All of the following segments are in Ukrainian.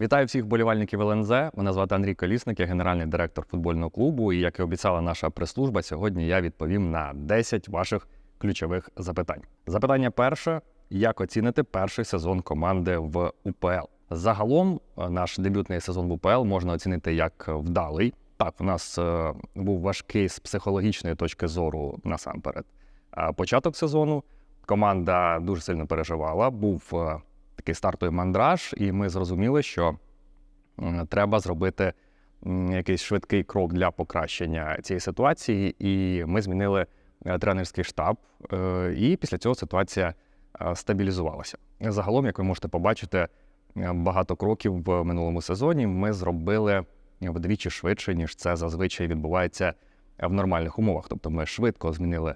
Вітаю всіх болівальників ЛНЗ. Мене звати Андрій Колісник, я генеральний директор футбольного клубу. І як і обіцяла наша прес-служба, сьогодні я відповім на 10 ваших ключових запитань. Запитання перше: як оціните перший сезон команди в УПЛ? Загалом, е, наш дебютний сезон в УПЛ можна оцінити як вдалий. Так, у нас е, був важкий з психологічної точки зору насамперед. А початок сезону команда дуже сильно переживала. Був е, такий стартовий мандраж, і ми зрозуміли, що треба зробити якийсь швидкий крок для покращення цієї ситуації. І ми змінили е, тренерський штаб. е, І після цього ситуація е, стабілізувалася. Загалом, як ви можете побачити, багато кроків в минулому сезоні ми зробили вдвічі швидше, ніж це зазвичай відбувається в нормальних умовах. Тобто ми швидко змінили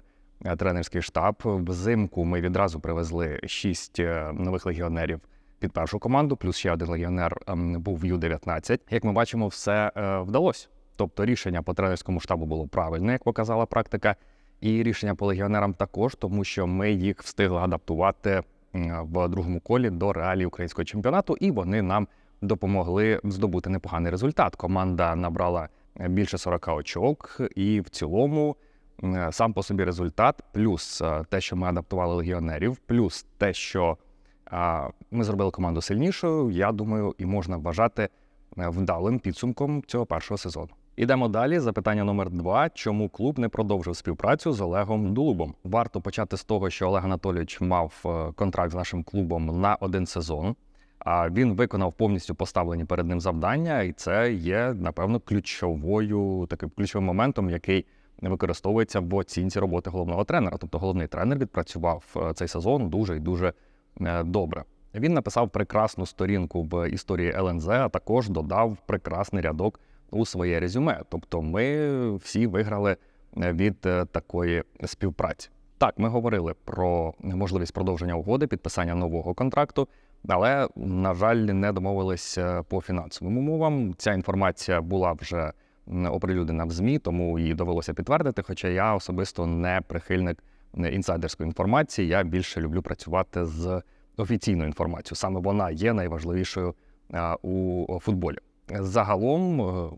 тренерський штаб. Взимку ми відразу привезли шість е, нових легіонерів під першу команду, плюс ще один легіонер ем, був в Ю-19. Як ми бачимо, все е, вдалося. Тобто рішення по тренерському штабу було правильне, як показала практика, і рішення по легіонерам також, тому що ми їх встигли адаптувати в другому колі до реалій українського чемпіонату, і вони нам допомогли здобути непоганий результат. Команда набрала е, більше 40 очок, і в цілому сам по собі результат, плюс е, те, що ми адаптували легіонерів, плюс те, що ми зробили команду сильнішою, я думаю, і можна вважати е, вдалим підсумком цього першого сезону. Ідемо далі. Запитання номер два: чому клуб не продовжив співпрацю з Олегом Дулубом? Варто почати з того, що Олег Анатолійович мав е, контракт з нашим клубом на один сезон. А він виконав повністю поставлені перед ним завдання, і це є, напевно, ключовою таким ключовим моментом, який використовується в оцінці роботи головного тренера. Тобто головний тренер відпрацював е, цей сезон дуже і дуже е, добре. Він написав прекрасну сторінку в історії ЛНЗ, а також додав прекрасний рядок у своє резюме. Тобто, ми всі виграли е, від такої співпраці. Так, ми говорили про можливість продовження угоди, підписання нового контракту, але, на жаль, не домовились по фінансовим умовам. Ця інформація була вже оприлюднена в ЗМІ, тому її довелося підтвердити. Хоча я особисто не прихильник е, інсайдерської інформації. Я більше люблю працювати з офіційною інформацією. Саме вона є найважливішою е, у футболі. Загалом е,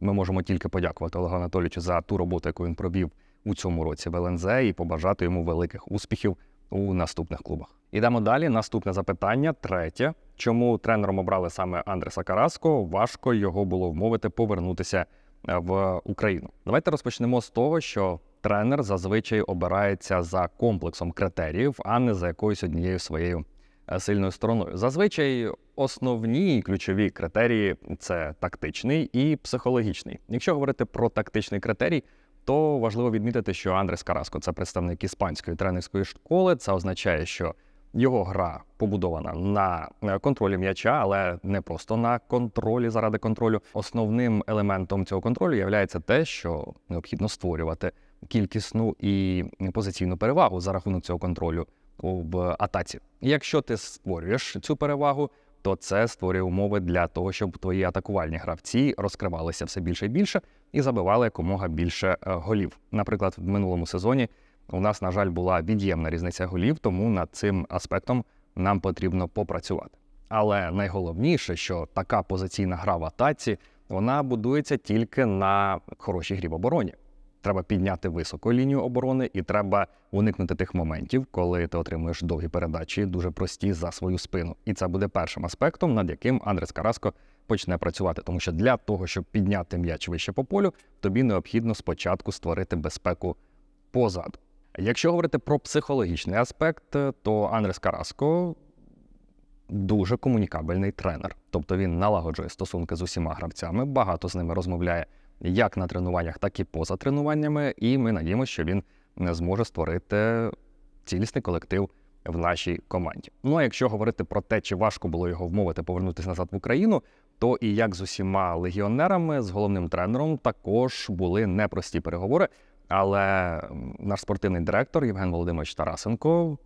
ми можемо тільки подякувати Олегу Анатолійовичу за ту роботу, яку він провів у цьому році в ЛНЗ, і побажати йому великих успіхів у наступних клубах. Ідемо далі. Наступне запитання. Третє. Чому тренером обрали саме Андреса Караско? Важко його було вмовити повернутися в Україну. Давайте розпочнемо з того, що тренер зазвичай обирається за комплексом критеріїв, а не за якоюсь однією своєю е, сильною стороною. Зазвичай основні ключові критерії це тактичний і психологічний. Якщо говорити про тактичний критерій, то важливо відмітити, що Андрес Караско це представник іспанської тренерської школи. Це означає, що його гра побудована на е, контролі м'яча, але не просто на контролі заради контролю. Основним елементом цього контролю є те, що необхідно створювати кількісну і позиційну перевагу за рахунок цього контролю в атаці. Якщо ти створюєш цю перевагу, то це створює умови для того, щоб твої атакувальні гравці розкривалися все більше і більше і забивали якомога більше е, голів. Наприклад, в минулому сезоні у нас, на жаль, була від'ємна різниця голів, тому над цим аспектом нам потрібно попрацювати. Але найголовніше, що така позиційна гра в атаці вона будується тільки на хорошій грі в обороні. Треба підняти високу лінію оборони, і треба уникнути тих моментів, коли ти отримуєш довгі передачі, дуже прості за свою спину. І це буде першим аспектом, над яким Андрес Караско почне працювати. Тому що для того, щоб підняти м'яч вище по полю, тобі необхідно спочатку створити безпеку позаду. Якщо говорити про психологічний аспект, то Андрес Караско дуже комунікабельний тренер. Тобто він налагоджує стосунки з усіма гравцями, багато з ними розмовляє як на тренуваннях, так і поза тренуваннями. І ми надіємося, що він зможе створити цілісний колектив в нашій команді. Ну а якщо говорити про те, чи важко було його вмовити повернутися назад в Україну, то і як з усіма легіонерами, з головним тренером, також були непрості переговори. Але наш спортивний директор Євген Володимирович Тарасенко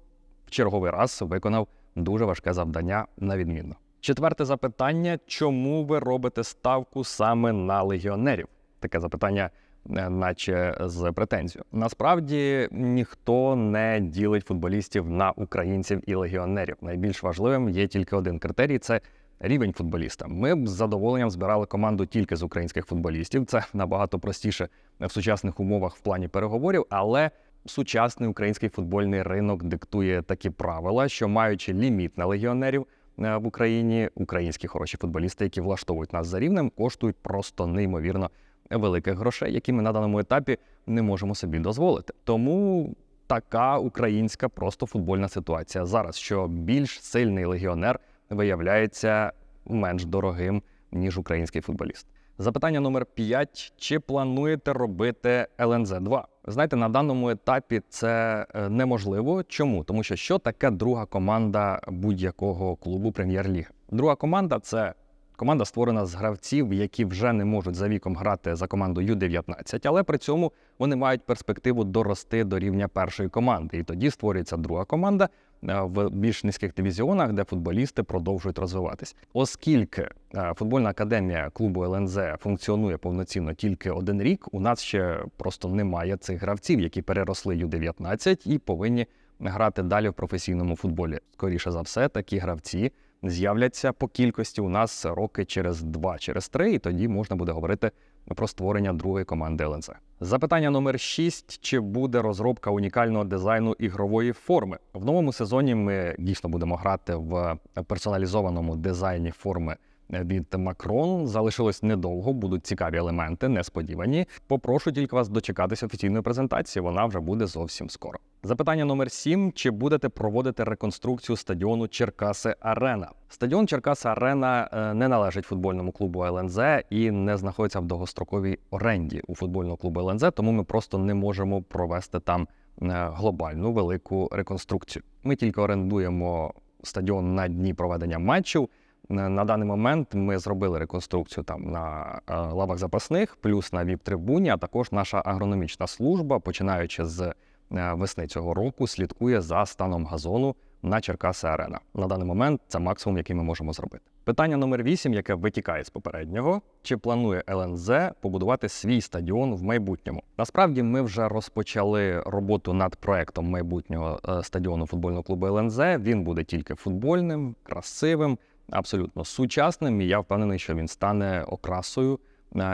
в черговий раз виконав дуже важке завдання на відмінно. Четверте запитання: чому ви робите ставку саме на легіонерів? Таке запитання, е, наче з претензією. Насправді ніхто не ділить футболістів на українців і легіонерів. Найбільш важливим є тільки один критерій це рівень футболіста. Ми б з задоволенням збирали команду тільки з українських футболістів. Це набагато простіше в сучасних умовах в плані переговорів, але сучасний український футбольний ринок диктує такі правила, що маючи ліміт на легіонерів е, в Україні, українські хороші футболісти, які влаштовують нас за рівнем, коштують просто неймовірно великих грошей, які ми на даному етапі не можемо собі дозволити. Тому така українська просто футбольна ситуація зараз, що більш сильний легіонер виявляється менш дорогим ніж український футболіст. Запитання номер 5. Чи плануєте робити ЛНЗ 2 Знаєте, на даному етапі це е, неможливо. Чому? Тому що що таке друга команда будь-якого клубу прем'єр-ліги? Друга команда це команда створена з гравців, які вже не можуть за віком грати за команду Ю-19, але при цьому вони мають перспективу дорости до рівня першої команди. І тоді створюється друга команда в більш низьких дивізіонах, де футболісти продовжують розвиватись. Оскільки е, футбольна академія клубу ЛНЗ функціонує повноцінно тільки один рік, у нас ще просто немає цих гравців, які переросли Ю-19 і повинні грати далі в професійному футболі. Скоріше за все, такі гравці з'являться по кількості у нас роки через два, через три, і тоді можна буде говорити про створення другої команди ЛНЗ. Запитання номер 6. Чи буде розробка унікального дизайну ігрової форми? В новому сезоні ми дійсно будемо грати в персоналізованому дизайні форми від Макрон. Залишилось недовго, будуть цікаві елементи, несподівані. Попрошу тільки вас дочекатися офіційної презентації. Вона вже буде зовсім скоро. Запитання номер 7. Чи будете проводити реконструкцію стадіону Черкаси Арена? Стадіон Черкаси Арена е, не належить футбольному клубу ЛНЗ і не знаходиться в довгостроковій оренді у футбольного клубу ЛНЗ, тому ми просто не можемо провести там е, глобальну велику реконструкцію. Ми тільки орендуємо стадіон на дні проведення матчів. На даний момент ми зробили реконструкцію там на е, лавах запасних, плюс на віп-трибуні, а також наша агрономічна служба, починаючи з е, весни цього року, слідкує за станом газону на Черкаси Арена. На даний момент це максимум, який ми можемо зробити. Питання номер 8, яке витікає з попереднього: чи планує ЛНЗ побудувати свій стадіон в майбутньому? Насправді ми вже розпочали роботу над проектом майбутнього е, стадіону футбольного клубу ЛНЗ. Він буде тільки футбольним, красивим абсолютно сучасним, і я впевнений, що він стане окрасою е,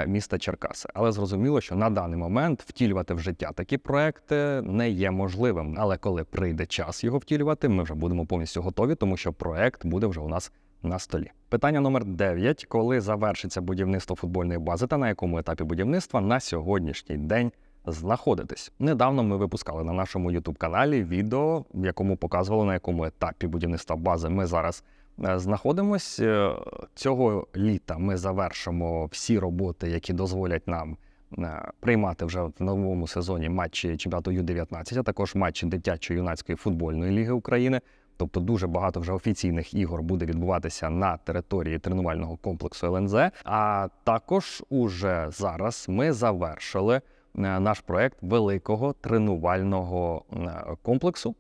міста Черкаси. Але зрозуміло, що на даний момент втілювати в життя такі проекти не є можливим. Але коли прийде час його втілювати, ми вже будемо повністю готові, тому що проект буде вже у нас. На столі питання номер 9. коли завершиться будівництво футбольної бази та на якому етапі будівництва на сьогоднішній день знаходитесь? Недавно ми випускали на нашому youtube каналі відео, в якому показували на якому етапі будівництва бази ми зараз Е, знаходимось. Е, цього літа ми завершимо всі роботи, які дозволять нам е, приймати вже в новому сезоні матчі чемпіонату Ю-19, а також матчі дитячо-юнацької футбольної ліги України. Тобто дуже багато вже офіційних ігор буде відбуватися на території тренувального комплексу ЛНЗ. А також уже зараз ми завершили наш проект великого тренувального комплексу.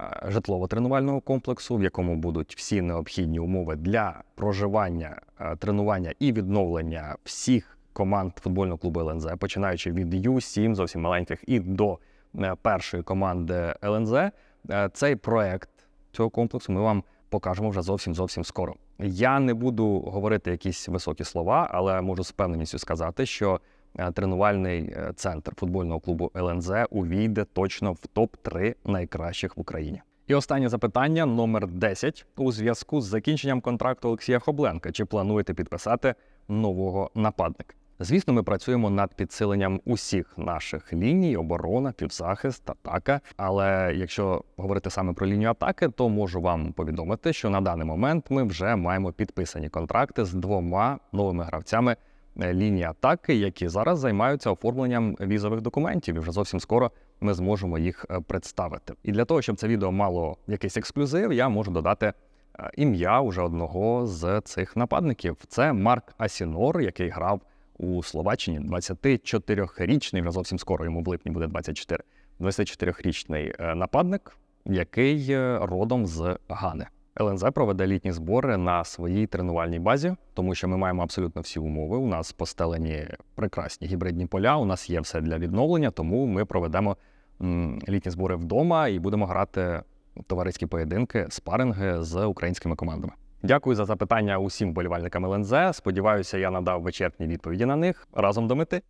Е, житлово-тренувального комплексу, в якому будуть всі необхідні умови для проживання, е, тренування і відновлення всіх команд футбольного клубу ЛНЗ, починаючи від Ю-7, зовсім маленьких, і до е, першої команди ЛНЗ. Цей проект цього комплексу ми вам покажемо вже зовсім зовсім скоро. Я не буду говорити якісь високі слова, але можу з певненістю сказати, що Е, тренувальний е, центр футбольного клубу ЛНЗ увійде точно в топ-3 найкращих в Україні. І останнє запитання номер 10. у зв'язку з закінченням контракту Олексія Хобленка. Чи плануєте підписати нового нападника? Звісно, ми працюємо над підсиленням усіх наших ліній, оборона, півзахист, атака. Але якщо говорити саме про лінію атаки, то можу вам повідомити, що на даний момент ми вже маємо підписані контракти з двома новими гравцями Е, лінії атаки, які зараз займаються оформленням візових документів. І вже зовсім скоро ми зможемо їх е, представити. І для того, щоб це відео мало якийсь ексклюзив, я можу додати е, ім'я уже одного з цих нападників. Це Марк Асінор, який грав у Словаччині 24-річний, вже зовсім скоро йому в липні буде 24, 24-річний нападник, який родом з Гани. ЛНЗ проведе літні збори на своїй тренувальній базі, тому що ми маємо абсолютно всі умови. У нас постелені прекрасні гібридні поля. У нас є все для відновлення, тому ми проведемо літні збори вдома і будемо грати товариські поєдинки, спаринги з українськими командами. Дякую за запитання усім болівальникам ЛНЗ. Сподіваюся, я надав вичерпні відповіді на них разом до мети.